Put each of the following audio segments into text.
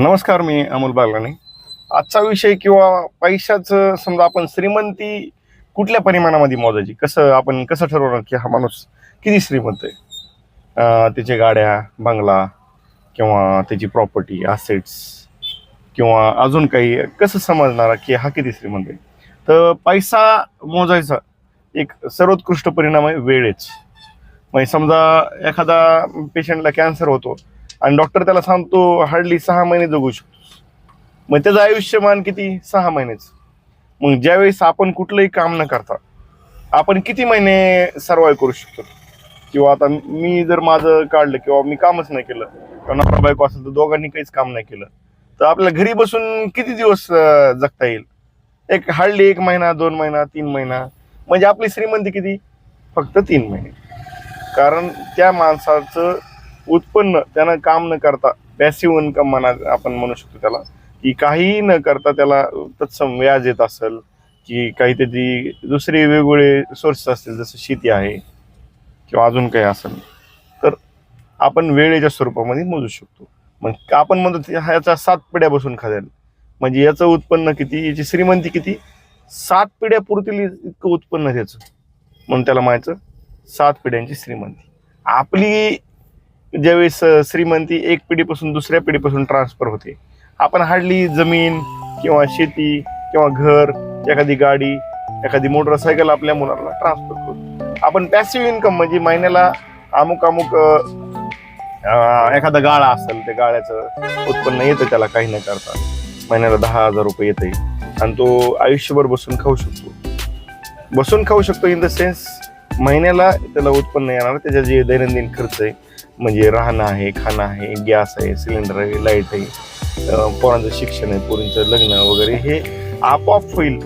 नमस्कार मी अमोल बागलाने. आजचा विषय किंवा पैशाचं समजा आपण श्रीमंती कुठल्या परिमाणामध्ये मोजायची? कसं आपण कसं ठरवणार की हा माणूस किती श्रीमंत आहे? अं, त्याच्या गाड्या बंगला किंवा त्याची प्रॉपर्टी असेट्स किंवा अजून काही कसं समजणार की हा किती श्रीमंत आहे? तर पैसा मोजायचा एक सर्वोत्कृष्ट परिणाम आहे वेळेच. म्हणजे समजा एखादा पेशंटला कॅन्सर होतो आणि डॉक्टर त्याला सांगतो हार्डली सहा महिने जगू शकतो मग त्याचं आयुष्यमान किती? सहा महिनेच. मग ज्यावेळेस आपण कुठलंही काम न करता आपण किती महिने सर्वाईव्ह करू शकतो? किंवा आता मी जर माझं काढलं किंवा मी कामच नाही केलं किंवा नवरा बायको असेल तर दोघांनी काहीच काम नाही केलं तर आपल्याला घरी बसून किती दिवस जगता येईल? एक हार्डली एक महिना दोन महिना तीन महिना. म्हणजे आपली श्रीमंती किती? फक्त तीन महिने. कारण त्या माणसाचं उत्पन्न त्यानं काम न करता पॅसिव्ह इन्कम म्हणा आपण म्हणू शकतो त्याला की काही न करता त्याला तत्सम व्याज येत असेल की काही त्याची दुसरे वेगवेगळे सोर्सेस असतील जसं शेती आहे किंवा अजून काही असेल तर आपण वेळेच्या स्वरूपामध्ये मोजू शकतो. मग आपण म्हणतो ह्याचा सात पिढ्या बसून खाद्याल म्हणजे याचं उत्पन्न किती याची श्रीमंती किती? सात पिढ्या पुरतील इतकं उत्पन्न त्याचं. म्हणून त्याला म्हणायचं सात पिढ्यांची श्रीमंती. आपली ज्यावेळेस श्रीमंती एक पिढीपासून दुसऱ्या पिढीपासून ट्रान्सफर होते. आपण हार्डली जमीन किंवा शेती किंवा घर एखादी गाडी एखादी मोटरसायकल आपल्या मुलाला ट्रान्सफर करतो आपण पॅसिव्ह इन्कम म्हणजे महिन्याला अमुक अमुक एखादा गाळा असेल त्या गाळ्याचं उत्पन्न येतं त्याला काही न करता. महिन्याला दहा हजार रुपये येते आणि तो आयुष्यभर बसून खाऊ शकतो. बसून खाऊ शकतो इन द सेन्स महिन्याला त्याला उत्पन्न येणार त्याच्या जे दैनंदिन खर्च आहे म्हणजे राहणं आहे खाणं आहे गॅस आहे सिलेंडर आहे लाइट आहे पोरांचं शिक्षण आहे पोरींचं लग्न वगैरे हे आपोआप होईल.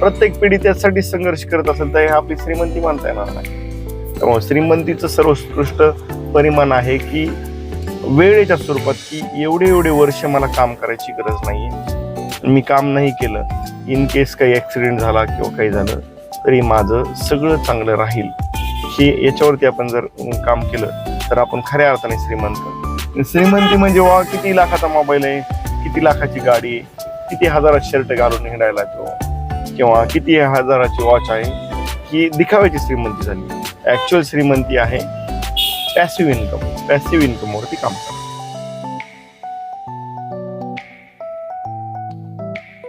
प्रत्येक पिढी त्यासाठी संघर्ष करत असेल तर हे आपली श्रीमंती मानता येणार नाही. त्यामुळे श्रीमंतीचं सर्वोत्कृष्ट परिमाण आहे की वेळेच्या स्वरूपात की एवढे एवढे वर्ष मला काम करायची गरज नाही मी काम नाही केलं. इन केस काही ॲक्सिडेंट झाला किंवा काही झालं तरी माझं सगळं चांगलं राहील. हे याच्यावरती आपण जर काम केलं तर आपण खऱ्या अर्थाने श्रीमंत. श्रीमंती म्हणजे वा किती लाखाचा मोबाईल आहे किती लाखाची गाडी आहे किती हजारात शर्ट घालून हिंडायला तो किंवा किती हजाराची वॉच आहे ही दिखाव्याची श्रीमंती झाली. ॲक्च्युअल श्रीमंती आहे पॅसिव्ह इन्कम पॅसिव्ह इन्कमवरती काम करणे